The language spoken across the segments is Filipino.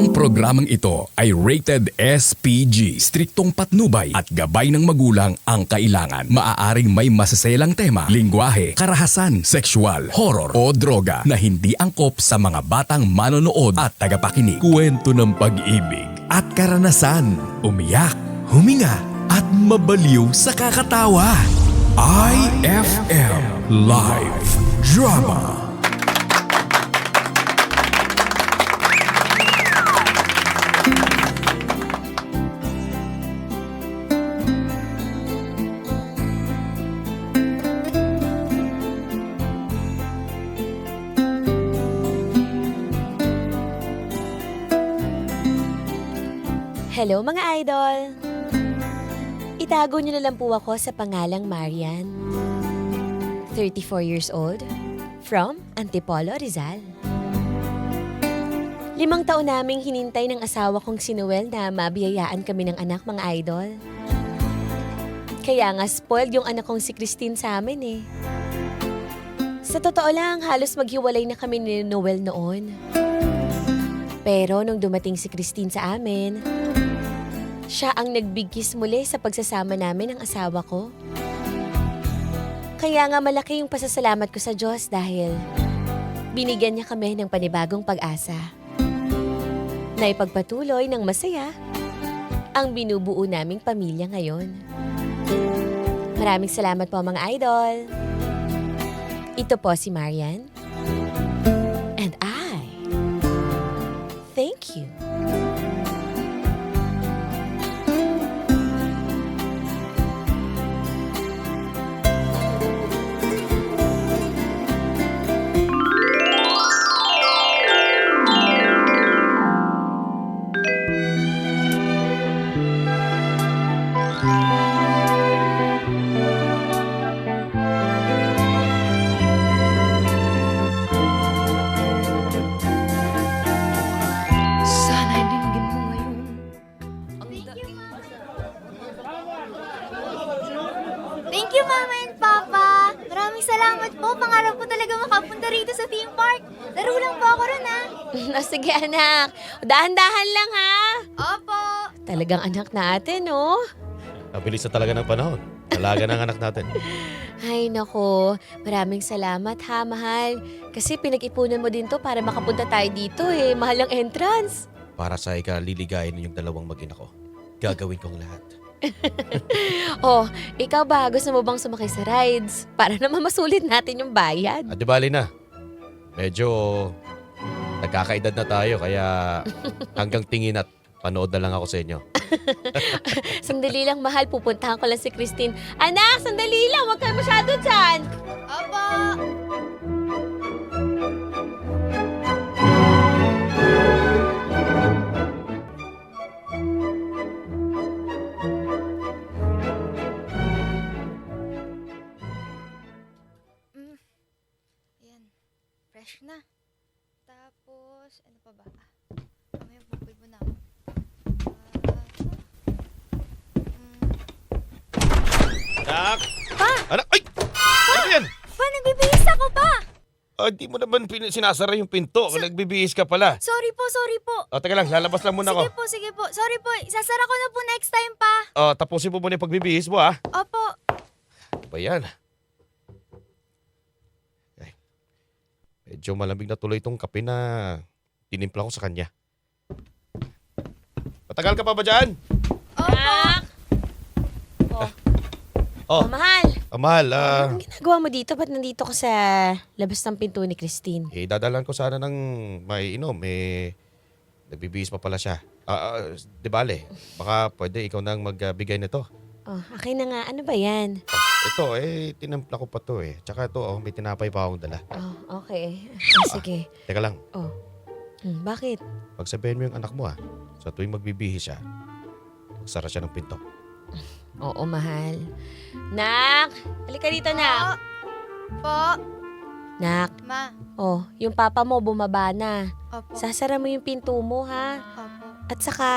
Ang programang ito ay rated SPG, striktong patnubay at gabay ng magulang ang kailangan. Maaaring may masaselang tema, lingwahe, karahasan, sexual, horror o droga na hindi angkop sa mga batang manonood at tagapakinig. Kwento ng pag-ibig at karanasan, umiyak, huminga at mabaliw sa kakatawa. IFM Live Drama. Hello mga idol! Itago niyo na lang po ako sa pangalang Marian. 34 years old, from Antipolo, Rizal. Limang taon naming hinintay ng asawa kong si Noel na mabiyayaan kami ng anak mga idol. Kaya nga spoiled yung anak kong si Christine sa amin eh. Sa totoo lang, halos maghiwalay na kami ni Noel noon. Pero nung dumating si Christine sa amin, siya ang nagbigis muli sa pagsasama namin ng asawa ko. Kaya nga malaki yung pasasalamat ko sa Diyos dahil binigyan niya kami ng panibagong pag-asa. Na ipagpatuloy ng masaya ang binubuo naming pamilya ngayon. Maraming salamat po mga idol. Ito po si Marian. Pangarap ko talaga makapunta rito sa theme park. Laro lang po ako ron, ha? O sige anak, dahan-dahan lang ha. Opo. Talagang anak natin, oh. Nabilis na talaga ng panahon. Talaga ng anak natin. Ay nako, maraming salamat ha, mahal. Kasi pinag-ipunan mo din to para makapunta tayo dito eh. Mahal ang entrance. Para sa ikaliligayin yung dalawang magina ko. Gagawin kong lahat. Oh, ikaw ba? Gusto mo bang sumakay sa rides? Para naman masulit natin yung bayad. At di bali na. Medyo nagkakaedad na tayo kaya hanggang tingin at panood na lang ako sa inyo. Sandali lang, mahal. Pupuntahan ko lang si Christine. Anak, sandali lang. Huwag kayo masyado dyan. Opo. Nagbibihis ako pa! Ah, di mo naman pin- sinasara yung pinto. Nagbibihis ka pala. Sorry po, sorry po. O, teka lang. Lalabas lang muna sige ako. po, sige po. Sorry po. Isasara ko na po next time pa. O, tapusin mo muna yung pagbibihis mo, ha? Opo. Ano ba yan? Ay, medyo malamig na tuloy itong kape na tinimpla ko sa kanya. Matagal ka pa ba dyan? Anak! Oh, Oh, mahal. ah, mahal. ah, Anong ginagawa mo dito? Ba't nandito ka sa labas ng pinto ni Christine? eh, dadalan ko sana ng may inom. Eh, nagbibihis pa pala siya. Ah, ah, di bale, baka pwede ikaw nang magbigay nito. Oh, akin na nga. Ano ba yan? Ito, eh, tinimpla ko pa to eh. Tsaka ito, oh, may tinapay pa akong dala. Oh, okay. Ah, sige. Teka lang, Oh. Hmm, bakit? pagsabihin mo yung anak mo ah. Sa tuwing magbibihis siya, magsara siya ng pinto. Oo, mahal. Nak! Halika dito, Nak. Po. Nak, Ma. oh, yung papa mo bumaba na. Opo. Sasara mo yung pinto mo, ha? Opo. At saka,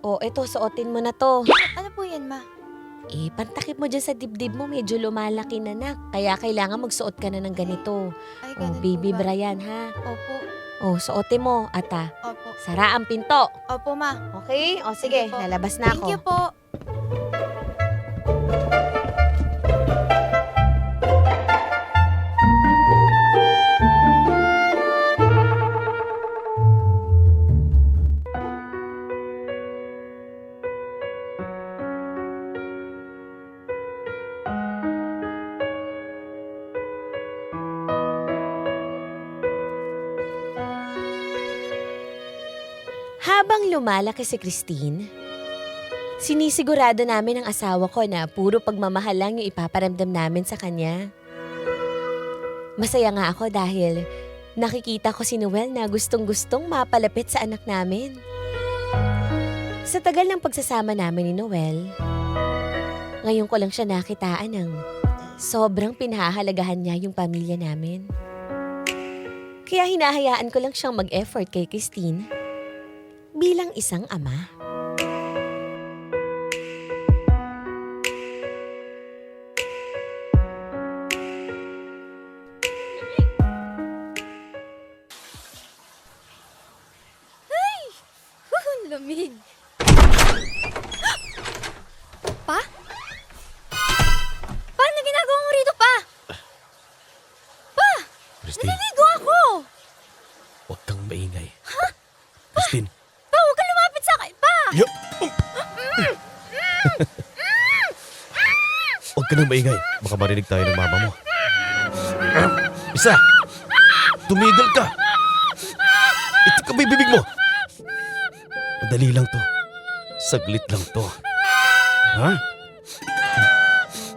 oh, eto, suotin mo na to. Ano po yan, ma? Eh, pantakip mo dyan sa dibdib mo, medyo lumalaki na, Nak. Kaya kailangan magsuot ka na ng ganito. Ay, Oh, ganun po baby ba? Brian, ha? Opo. Oh, suotin mo, ata. Opo. Sara ang pinto. Opo, ma. Okay? O sige, Sige po. lalabas na Thank ako. you po. Habang lumalaki si Christine, sinisigurado namin ang asawa ko na puro pagmamahal lang yung ipaparamdam namin sa kanya. Masaya nga ako dahil nakikita ko si Noel na gustong-gustong mapalapit sa anak namin. Sa tagal ng pagsasama namin ni Noel, ngayon ko lang siya nakitaan ng sobrang pinahahalagahan niya yung pamilya namin. Kaya hinahayaan ko lang siyang mag-effort kay Christine bilang isang ama. Ka nang maingay. Baka marinig tayo ng mama mo. Isa! Tumigil ka! Ito ka bibig mo! Madali lang to. Saglit lang to. Ha?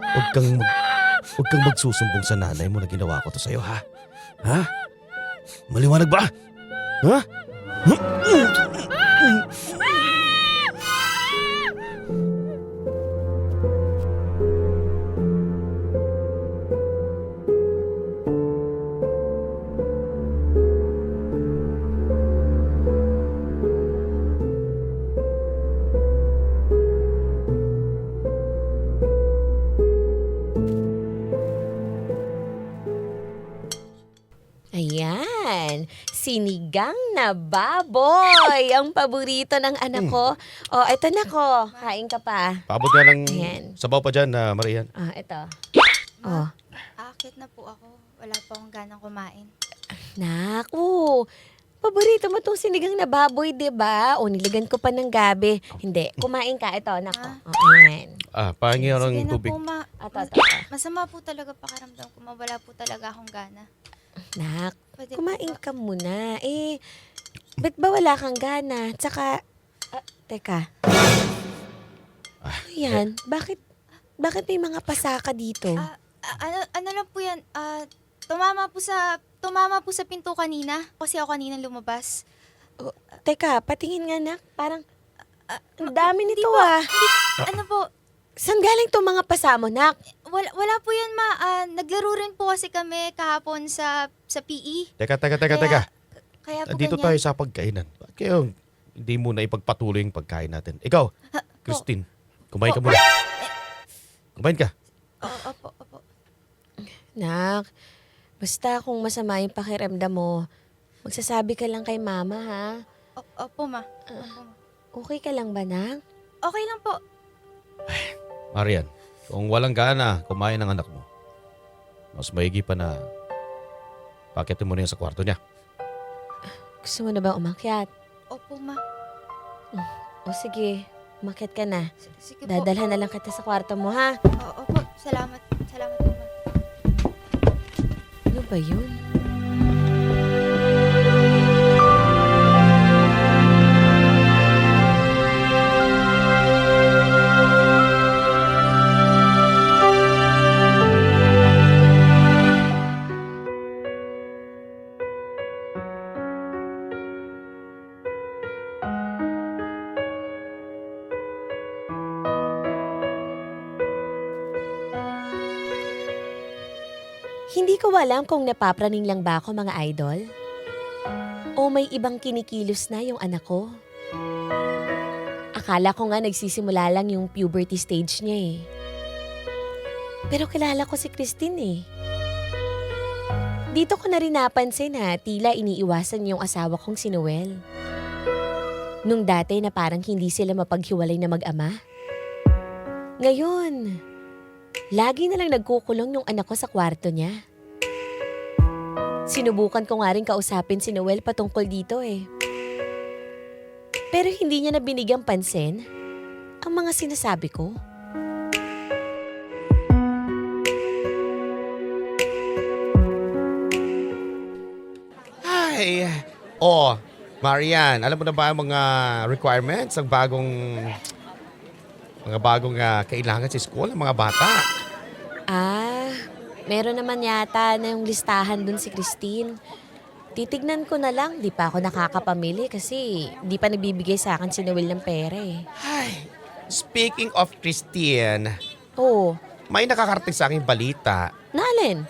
Huwag kang mag... Huwag kang magsusumbong sa nanay mo na ginawa ko to sa'yo, ha? Ha? Maliwanag ba? Ha? Ayan, sinigang na baboy, ang paborito ng anak ko. Oh, eto na ko, kain ka pa. Paabot ka ng Ayan. sabaw pa dyan na Marian. Ah, eto. Oh, Akit na po ako. Wala pa akong ganang kumain. naku. Paborito mo tong sinigang na baboy, 'di ba? O niligan ko pa ng gabi. Hindi, kumain ka ito, nako. Oh, ayan. Ah, pahingi ako Sige ng na tubig. po, ma. Ato, ato, ato. Masama po talaga pakiramdam ko. Mawala po talaga akong gana. Nak, Pwede kumain ka muna. Eh, ba't ba wala kang gana? Tsaka, ah, teka. Ano yan? Bakit, bakit may mga pasaka dito? Ah, ah, ano, ano lang po yan? Ah, tumama po sa tumama po sa pinto kanina. Kasi ako kanina lumabas. Teka, patingin nga nak. Parang, Ah, ang dami nito po. ah. Ano po? Saan galing itong mga pasamo, nak? Wala, wala po yan, ma. Ah, naglaro rin po kasi kami kahapon sa sa PE. Teka, teka, teka, Kaya- teka. Kaya po Dito ganyan. tayo sa pagkainan. Bakit kayo hindi mo na ipagpatuloy yung pagkain natin? Ikaw, Christine, kumain ka Po. muna. Kumain ka. Oo, opo, opo. Nak, basta kung masama yung pakiramdam mo, magsasabi ka lang kay mama, ha? O- Opo, ma. Opo, ma. Okay ka lang ba, nak? Okay lang po. Marian, kung walang gana, kumain ng anak mo. Mas maigi pa na pakitin mo na yan sa kwarto niya. Gusto mo na ba umakyat? Opo, ma. O sige, umakyat ka na. S- Sige po. Dadalhan na lang kita sa kwarto mo, ha? Opo. Salamat. Salamat po, ma. Ano ba yun? Alam kung napapraning lang ba ako mga idol. O may ibang kinikilos na yung anak ko. Akala ko nga nagsisimula lang yung puberty stage niya eh. Pero kilala ko si Christine eh. Dito ko na rin napansin na tila iniiwasan yung asawa kong si Noel. Nung dati na parang hindi sila mapaghiwalay na mag-ama. Ngayon, lagi na lang nagkukulong yung anak ko sa kwarto niya. Sinubukan ko nga rin kausapin si Noel patungkol dito eh. Pero hindi niya na binigyang pansin ang mga sinasabi ko. Ay, oh, Marian, alam mo na ba ang mga requirements ng bagong mga bagong ah, kailangan sa school ng mga bata? Ah, meron naman yata na yung listahan dun si Christine. Titignan ko na lang, di pa ako nakakapamili kasi di pa nagbibigay sa akin si Noel ng pera eh. Ay, speaking of Christine, Oo, may nakakarating sa akin balita naalin?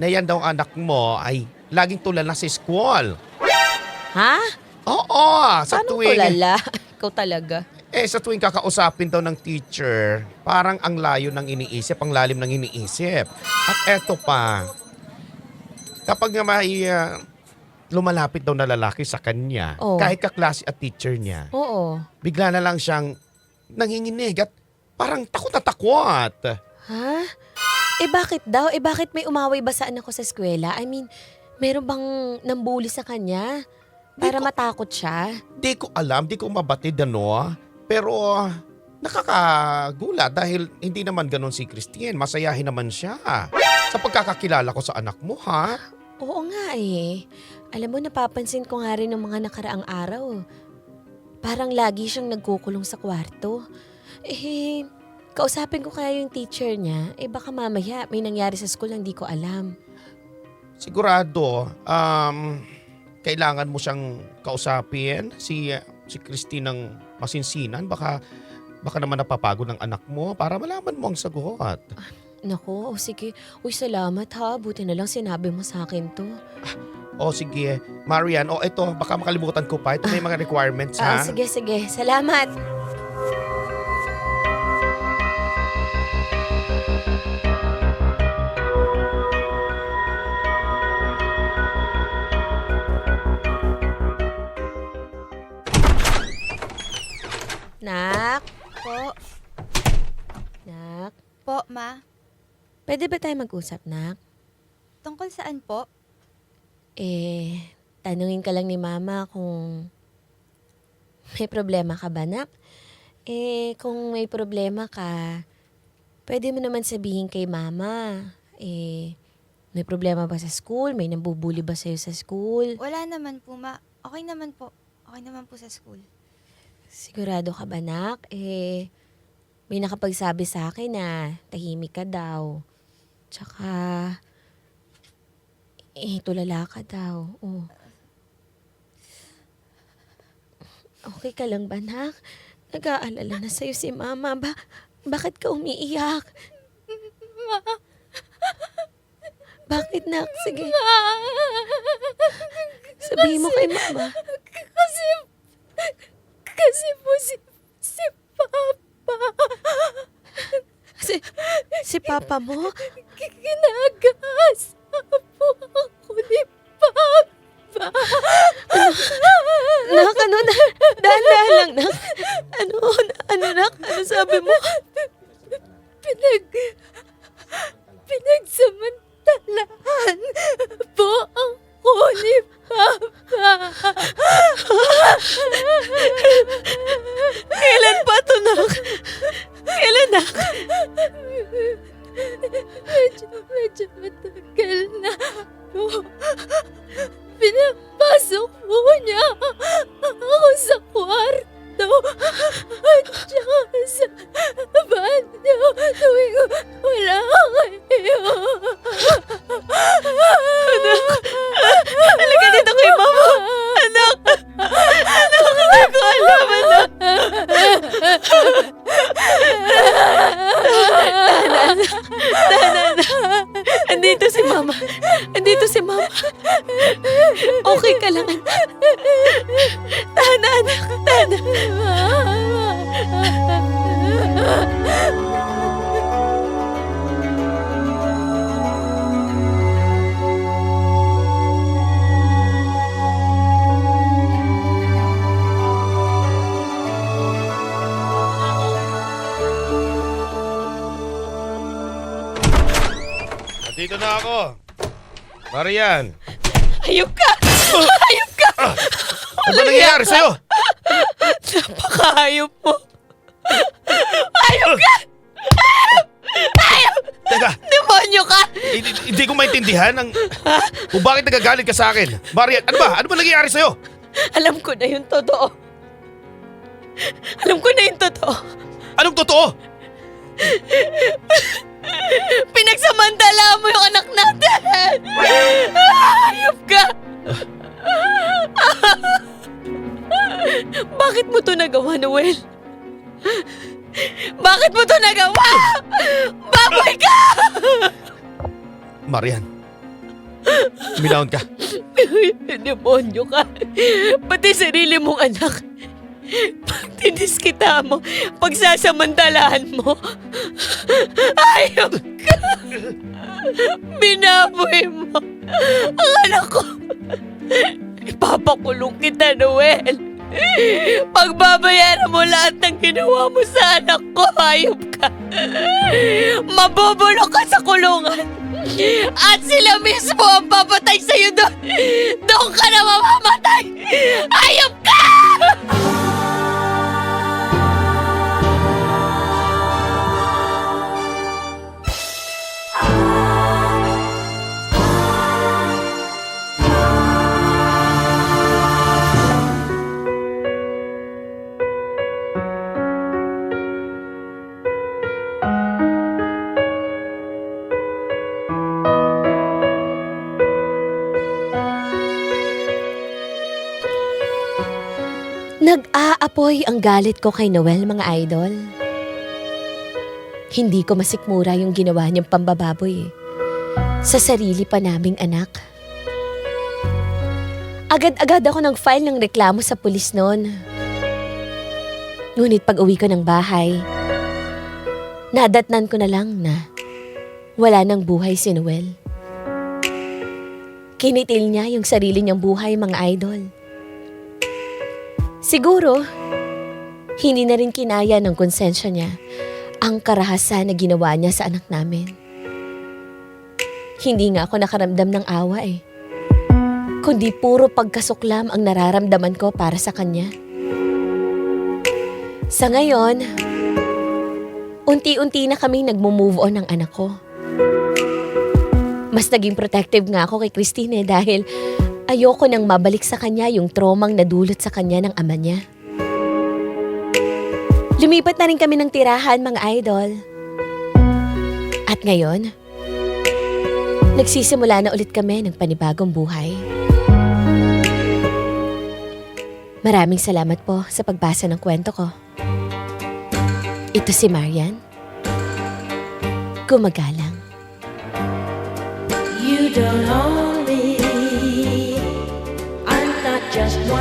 na yan daw ang anak mo ay laging tulala sa school. Ha? Oo, sa Paano tuwing tulala? Ikaw talaga. Eh sa tuwing kakausapin daw ng teacher, parang ang layo ng iniisip, ang lalim ng iniisip. At eto pa, kapag nga may ah, lumalapit daw na lalaki sa kanya, Oh. kahit kaklase at teacher niya, Oo. bigla na lang siyang nanginginig at parang takot na takot. Ha? Eh bakit daw? Eh bakit may umaway ba sa anak ko sa eskwela? I mean, meron bang nambuli sa kanya? Para matakot siya? Di ko alam, di ko mabatid ano, pero nakakagulat dahil hindi naman ganon si Christine. Masayahin naman siya. Sa pagkakakilala ko sa anak mo, ha? Oo nga eh. Alam mo, napapansin ko nga rin ng mga nakaraang araw. Parang lagi siyang nagkukulong sa kwarto. Eh, kausapin ko kaya yung teacher niya. Eh baka mamaya may nangyari sa school na hindi ko alam. Sigurado, um, kailangan mo siyang kausapin si si Christine ng masinsinan. Baka, baka naman napapagod ng anak mo para malaman mo ang sagot. Nako, o sige. Uy, salamat ha. Buti na lang sinabi mo sa akin to. O sige, Marian, o ito, baka makalimutan ko pa. Ito may mga requirements, Ah, ha? sige, sige. Salamat. Nak, po. Nak, Po, ma. pwede ba tayo mag-usap, Nak? Tungkol saan po? Eh, tanungin ka lang ni Mama kung may problema ka ba, Nak? Eh, kung may problema ka, pwede mo naman sabihin kay Mama. Eh, may problema ba sa school? May nambubuli ba sa'yo sa school? Wala naman po, ma. Okay naman po. Okay naman po sa school. Sigurado ka ba, Nak? Eh, may nakapagsabi sa akin na tahimik ka daw. Tsaka, eh, tulala ka daw. Oh. Okay ka lang ba, Nak? Nag-aalala na sa'yo si Mama. Ba bakit ka umiiyak? Bakit, Nak? Sige. Sabihin mo kay Mama. Kasi, po si, si Papa, Si, si Papa mo? kinagas po ako ni Papa. Nak, ano na? Dahan-dahan lang, Nak. Ano, ano, Nak? Ano sabi mo? Pinag, pinagsamantalahan po ako ni Papa. si Mama. Okay ka lang, anak. Tahan na, anak. Tahan na. Na ako. Marian, Hayop ka! Hayop ka! ano ba nangyayari sa'yo? Napakahayop mo! Hayop ka! Teka, Demonyo ka! hindi, hindi ko maintindihan ang, kung bakit nagagalit ka sa akin. Marian, ano ba? Ano ba nangyayari sa'yo? Alam ko na yung totoo. Alam ko na yung totoo. Anong totoo? Pinagsamantala mo yung anak natin! Hayop ka! Bakit mo to nagawa, Noel? Bakit mo to nagawa? Baboy ka! Marian, minahon ka. Demonyo ka. Pati sarili mong anak. Pagtinis mo, pagsasamantalahan mo. Ayok ka. Binaboy mo. Ang anak ko. Ipapakulong kita, Noel. Pagbabayaran mo lahat ng ginawa mo sa anak ko, hayop ka. Mabubulok ka sa kulungan. At sila mismo ang papatay sa'yo doon. Doon ka na mamamatay. Hayop ka! Nag-aapoy ang galit ko kay Noel, mga idol. Hindi ko masikmura yung ginawa niyang pambababoy eh. Sa sarili pa naming anak. Agad-agad ako nag-file ng reklamo sa pulis noon. Ngunit pag uwi ko ng bahay, nadatnan ko na lang na wala nang buhay si Noel. Kinitil niya yung sarili niyang buhay, mga idol. Siguro, hindi na rin kinaya ng konsensya niya ang karahasan na ginawa niya sa anak namin. Hindi nga ako nakaramdam ng awa eh. Kundi puro pagkasuklam ang nararamdaman ko para sa kanya. Sa ngayon, unti-unti na kaming nagmo-move on ng anak ko. Mas naging protective nga ako kay Christine eh, dahil ayoko nang mabalik sa kanya yung tromang nadulot sa kanya ng ama niya. Lumipat na rin kami ng tirahan, mga idol. At ngayon, nagsisimula na ulit kami ng panibagong buhay. Maraming salamat po sa pagbasa ng kwento ko. Ito si Marian. Gumagalang. You don't own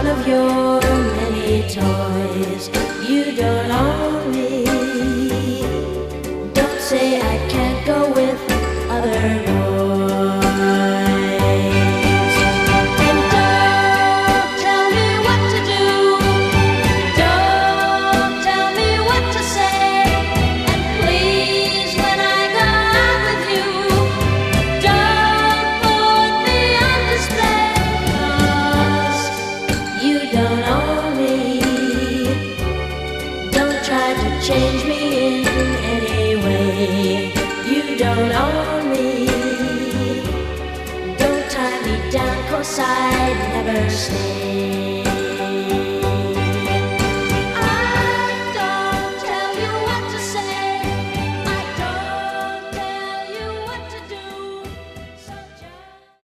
one of your many toys. You don't own me. Don't say I can't go with